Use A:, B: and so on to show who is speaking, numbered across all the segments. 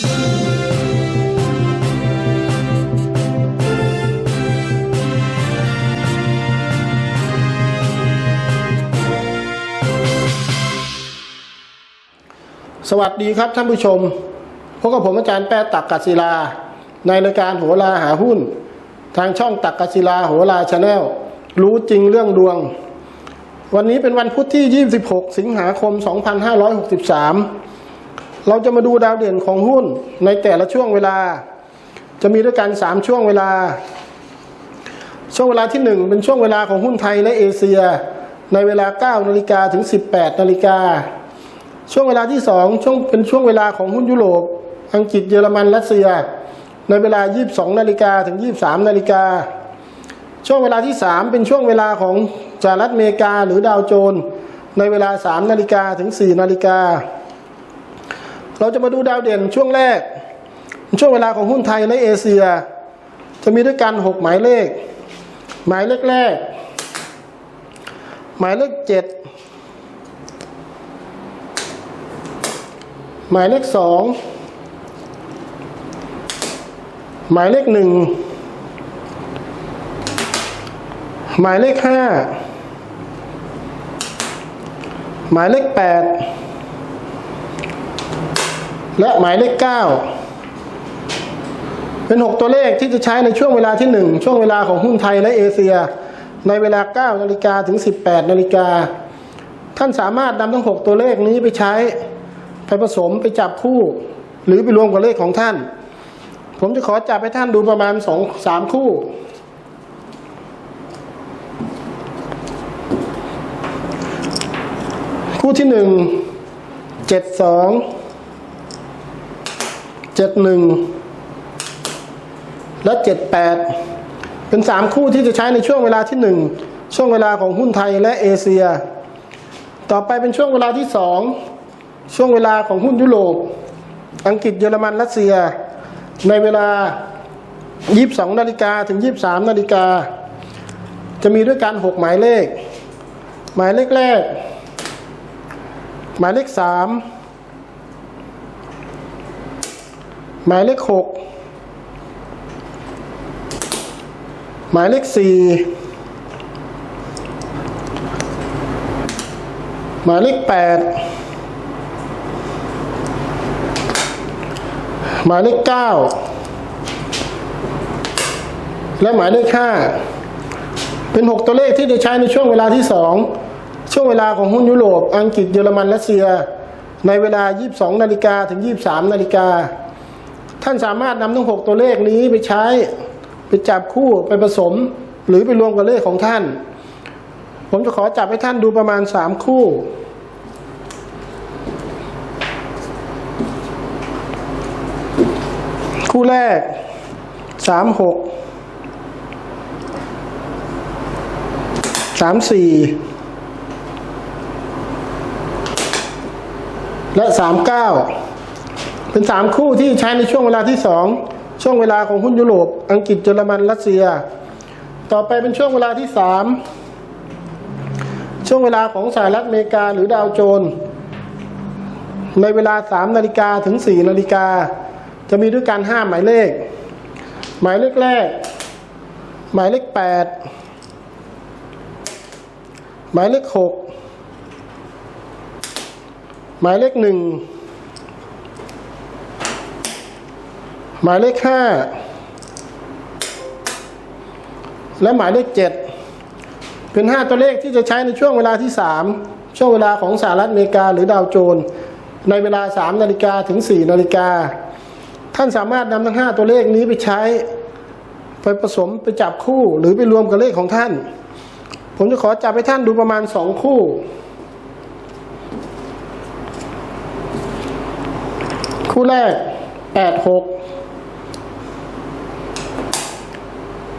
A: สวัสดีครับท่านผู้ชมพบกับผมอาจารย์แป้ตักกศิลา ในรายการโหราหาหุ้น ทางช่องตักกศิลาโหราชาแนลรู้จริงเรื่องดวง วันนี้เป็นวันพุธที่ 26 สิงหาคม 2563 เราจะมาดูดาวเด่นของหุ้นในแต่ละช่วงเวลา จะมีด้วยกัน 3 ช่วงเวลา ช่วงเวลาที่ 1 เป็นช่วงเวลาของหุ้นไทยและเอเชีย ในเวลา 9นาฬิกาถึง 18นาฬิกาช่วงเวลาที่สองช่วงเป็นช่วงเวลาของหุ้นยุโรป อังกฤษเยอรมันรัสเซีย ในเวลา 22นาฬิกาถึง 23นาฬิกาช่วงเวลาที่ 3 เป็นช่วงเวลาของสหรัฐอเมริกาหรือดาวโจน ในเวลา 3นาฬิกาถึง 4นาฬิกา เราจะมาดูดาวเด่นช่วงแรก ช่วงเวลาของหุ้นไทยและเอเชีย จะมีด้วยกัน 6 หมายเลข หมายเลขแรก หมายเลข 7 หมายเลขสองหมายเลขหนึ่งหมายเลขห้าหมายเลขแปด และหมายเลขเก้าเป็นหกตัวเลขที่จะใช้ในช่วงเวลาที่หนึ่งช่วงเวลาของหุ้นไทยและเอเชีย ในเวลา 9 นาฬิกาถึง 18 นาฬิกา ท่านสามารถนำทั้ง 6 ตัวเลขนี้ไปใช้ ไปผสมไปจับคู่ หรือไปรวมกับเลขของท่าน ผมจะขอจับให้ท่านดูประมาณสองสามคู่ คู่ที่หนึ่ง เจ็ดหนึ่งและเจ็ดแปดเป็นสามคู่ที่จะใช้ในช่วงเวลาที่หนึ่งช่วงเวลาของหุ้นไทยและเอเชีย ต่อไปเป็นช่วงเวลาที่สองช่วงเวลาของหุ้นยุโรป อังกฤษเยอรมันรัสเซีย ในเวลา 22 นาฬิกาถึง 23 นาฬิกา จะมีด้วยกัน 6 หมายเลข หมายเลขแรก หมายเลข 3 หมายเลข6หมายเลข4หมายเลข8หมายเลขเก้าและหมายเลขห้าเป็นหกตัวเลขที่จะใช้ในช่วงเวลาที่สองช่วงเวลาของหุ้นยุโรป อังกฤษเยอรมันรัสเซีย ในเวลา 22 นาฬิกาถึง 23 นาฬิกา ท่านสามารถนำทั้ง6ตัวเลขนี้ไปใช้ ไปจับคู่ไปผสม หรือไปรวมกับเลขของท่าน ผมจะขอจับให้ท่านดูประมาณ3คู่คู่แรกสามหกสามสี่และสามเก้า เป็นสามคู่ที่ใช้ในช่วงเวลาที่สองช่วงเวลาของหุ้นยุโรป อังกฤษเยอรมันรัสเซีย ต่อไปเป็นช่วงเวลาที่สามช่วงเวลาของสหรัฐอเมริกาหรือดาวโจนส์ในเวลาสามนาฬิกาถึงสี่นาฬิกา จะมีด้วยกันห้าหมายเลข หมายเลขแรก หมายเลขแปดหมายเลขหกหมายเลขหนึ่ง หมายเลขห้าและหมายเลขเจ็ดเป็นห้าตัวเลขที่จะใช้ในช่วงเวลาที่สามช่วงเวลาของสหรัฐอเมริกาหรือดาวโจน ในเวลาสามนาฬิกาถึงสี่นาฬิกาท่านสามารถนำทั้งห้าตัวเลขนี้ไปใช้ ไปผสมไปจับคู่หรือไปรวมกับเลขของท่าน ผมจะขอจับให้ท่านดูประมาณสองคู่คู่แรกแปดหก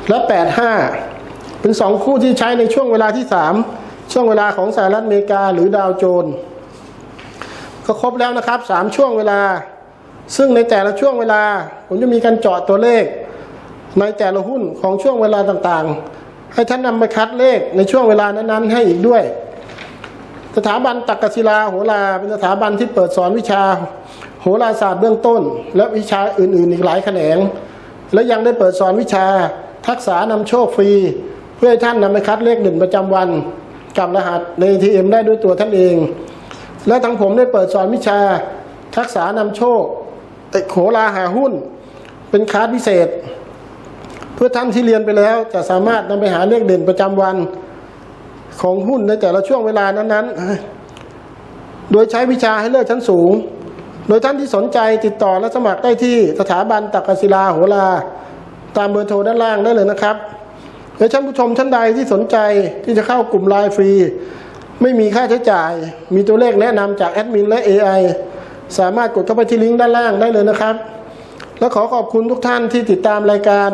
A: และแปดห้าเป็นสองคู่ที่ใช้ในช่วงเวลาที่สามช่วงเวลาของสหรัฐอเมริกาหรือดาวโจนส์ก็ครบแล้วนะครับสามช่วงเวลา ซึ่งในแต่ละช่วงเวลา ผมจะมีการเจาะตัวเลข ในแต่ละหุ้นของช่วงเวลาต่างๆ ให้ท่านนำไปคัดเลขในช่วงเวลานั้นๆ ให้อีกด้วย สถาบันตักกศิลาโหราเป็นสถาบันที่เปิดสอนวิชาโหราศาสตร์เบื้องต้น และวิชาอื่นๆ อีกหลายแขนง และยังได้เปิดสอนวิชา ทักษะนำโชคฟรี เพื่อให้ท่านนำไปคัดเลขเด่นประจำวัน กับรหัสใน ATM ได้ด้วยตัวท่านเอง และทั้งผมได้เปิดสอนวิชา ทักษะนำโชคโหราหาหุ้น เป็นคลาสพิเศษ เพื่อท่านที่เรียนไปแล้วจะสามารถนำไปหาเลขเด่นประจำวันของหุ้นในแต่ละช่วงเวลานั้นๆ โดยใช้วิชาให้เลิกชั้นสูง โดยท่านที่สนใจติดต่อและสมัครได้ที่สถาบันตักกศิลาโหรา ตามเบอร์โทรด้านล่างได้เลยนะครับและท่านผู้ชมท่านใดที่สนใจที่จะเข้ากลุ่มไลน์ฟรี ไม่มีค่าใช้จ่าย มีตัวเลขแนะนำจากแอดมินและ AI สามารถกดเข้าไปที่ลิงก์ด้านล่างได้เลยนะครับ และขอขอบคุณทุกท่านที่ติดตามรายการ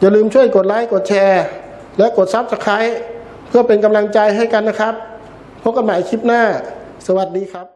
A: อย่าลืมช่วยกดไลค์กดแชร์ และกดซับสไครต์เพื่อเป็นกำลังใจให้กันนะครับ พบกันใหม่คลิปหน้า สวัสดีครับ